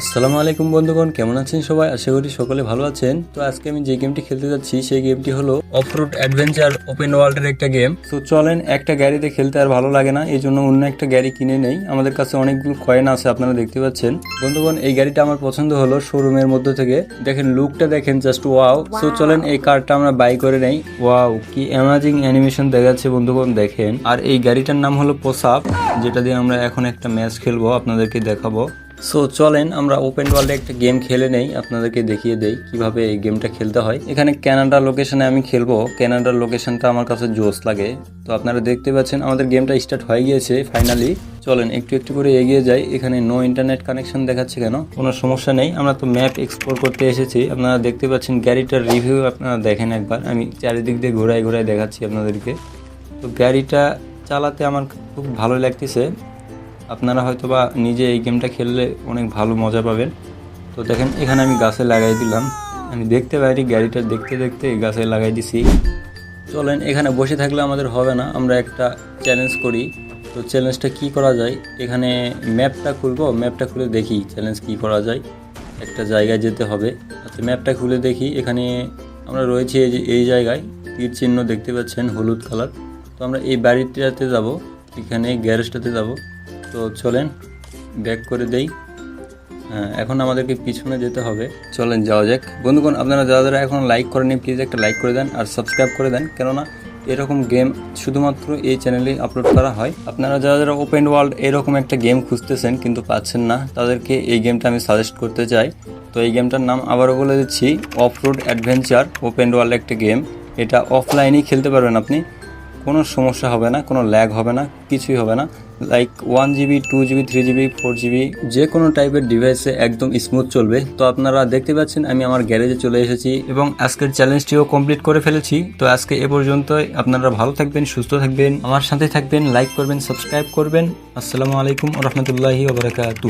আসসালামু আলাইকুম বন্ধুগণ কেমন আছেন সবাই? আশা করি সকলে ভালো আছেন। তো আজকে আমি যে গেমটি খেলতে যাচ্ছি সেই গেমটি হলো অফরোড অ্যাডভেঞ্চার ওপেন ওয়ার্ল্ডের একটা গেম। তো চলেন একটা গাড়িতে খেলতে আর ভালো লাগে না এই জন্য অন্য একটা গাড়ি কিনে নেই। আমাদের কাছে অনেকগুলো কয়েন আছে আপনারা দেখতে পাচ্ছেন। বন্ধুগণ এই গাড়িটা আমার পছন্দ হলো শোরুমের মধ্যে থেকে। দেখেন লুকটা দেখেন জাস্ট ওয়াও তো চলেন এই কারটা আমরা বাই করে নেই। ওয়াও কি অ্যামাজিং অ্যানিমেশন দেখাচ্ছে বন্ধুগণ দেখেন। আর এই গাড়িটার নাম হলো পোসাপ যেটা দিয়ে আমরা এখন একটা ম্যাচ খেলব আপনাদেরকে দেখাবো। সো চলেন আমরা ওপেন ওয়ার্ল্ডে একটা গেম খেলে নেই, আপনাদেরকে দেখিয়ে দেই কীভাবে এই গেমটা খেলতে হয়। এখানে ক্যানাডার লোকেশনে আমি খেলব। ক্যানাডার লোকেশনটা আমার কাছে জোস লাগে। তো আপনারা দেখতে পাচ্ছেন, আমাদের গেমটা স্টার্ট হয়ে গিয়েছে ফাইনালি চলেন, একটু একটু করে এগিয়ে যাই। এখানে নো ইন্টারনেট কানেকশন দেখাচ্ছে কেন? কোনো সমস্যা নেই। আমরা তো ম্যাপ এক্সপ্লোর করতে এসেছি। আপনারা দেখতে পাচ্ছেন, গাড়িটার রিভিউ আপনারা দেখেন একবার। আমি চারিদিক দিয়ে ঘোরায় ঘোরায় দেখাচ্ছি আপনাদেরকে। তো গাড়িটা চালাতে আমার খুব ভালো লাগতেছে। আপনারা হয়তো বা নিজে এই গেমটা খেললে অনেক ভালো মজা পাবেন। তো দেখেন, এখানে আমি গাছে লাগাই দিলাম। আমি দেখতে পারি গাড়িটা দেখতে দেখতে গাছে লাগাই দিছি। চলেন, এখানে বসে থাকলে আমাদের হবে না। আমরা একটা চ্যালেঞ্জ করি। তো চ্যালেঞ্জটা কি করা যায়? এখানে ম্যাপটা খুলবো। ম্যাপটা খুলে দেখি চ্যালেঞ্জ কি করা যায়। একটা জায়গায় যেতে হবে। আচ্ছা ম্যাপটা খুলে দেখি। এখানে আমরা রয়েছি এই যে, এই জায়গায়। তীর চিহ্ন দেখতে পাচ্ছেন, হলুদ কালার। তো আমরা এই বাড়িটাতে যাব। এখানে গ্যারেজটাতে যাব। তো চলেন, ব্যাক করে দেই। হ্যাঁ এখন আমাদেরকে পিছনে যেতে হবে। চলেন, যাওয়া যাক। বন্ধুগণ, আপনারা যারা যারা এখন লাইক করেনি প্লিজ একটা লাইক করে দেন আর সাবস্ক্রাইব করে দেন। কেননা এরকম গেম শুধুমাত্র এই চ্যানেলে আপলোড করা হয়। আপনারা যারা যারা ওপেন ওয়ার্ল্ড এরকম একটা গেম খুঁজতেছেন কিন্তু পাচ্ছেন না, তাদেরকে এই গেমটা আমি সাজেস্ট করতে চাই। তো এই গেমটার নাম আবারও বলে দিচ্ছি off road adventure open world একটা গেম এটা অফলাইনেই খেলতে পারবেন আপনি। কোনো সমস্যা হবে না, কোনো ল্যাগ হবে না, কিছুই হবে না। Like one GB two GB three GB four GB যে কোনো টাইপের ডিভাইসে একদম স্মুথ চলবে। তো আপনারা দেখতে পাচ্ছেন, আমি আমার গ্যারেজে চলে এসেছি এবং আজকের চ্যালেঞ্জটিও কমপ্লিট করে ফেলেছি। তো আজকে এ পর্যন্তই। আপনারা ভালো থাকবেন, সুস্থ থাকবেন, আমার সাথে থাকবেন লাইক করবেন সাবস্ক্রাইব করবেন। আসসালামু আলাইকুম রহমতুল্লাহি ওবরাকাতু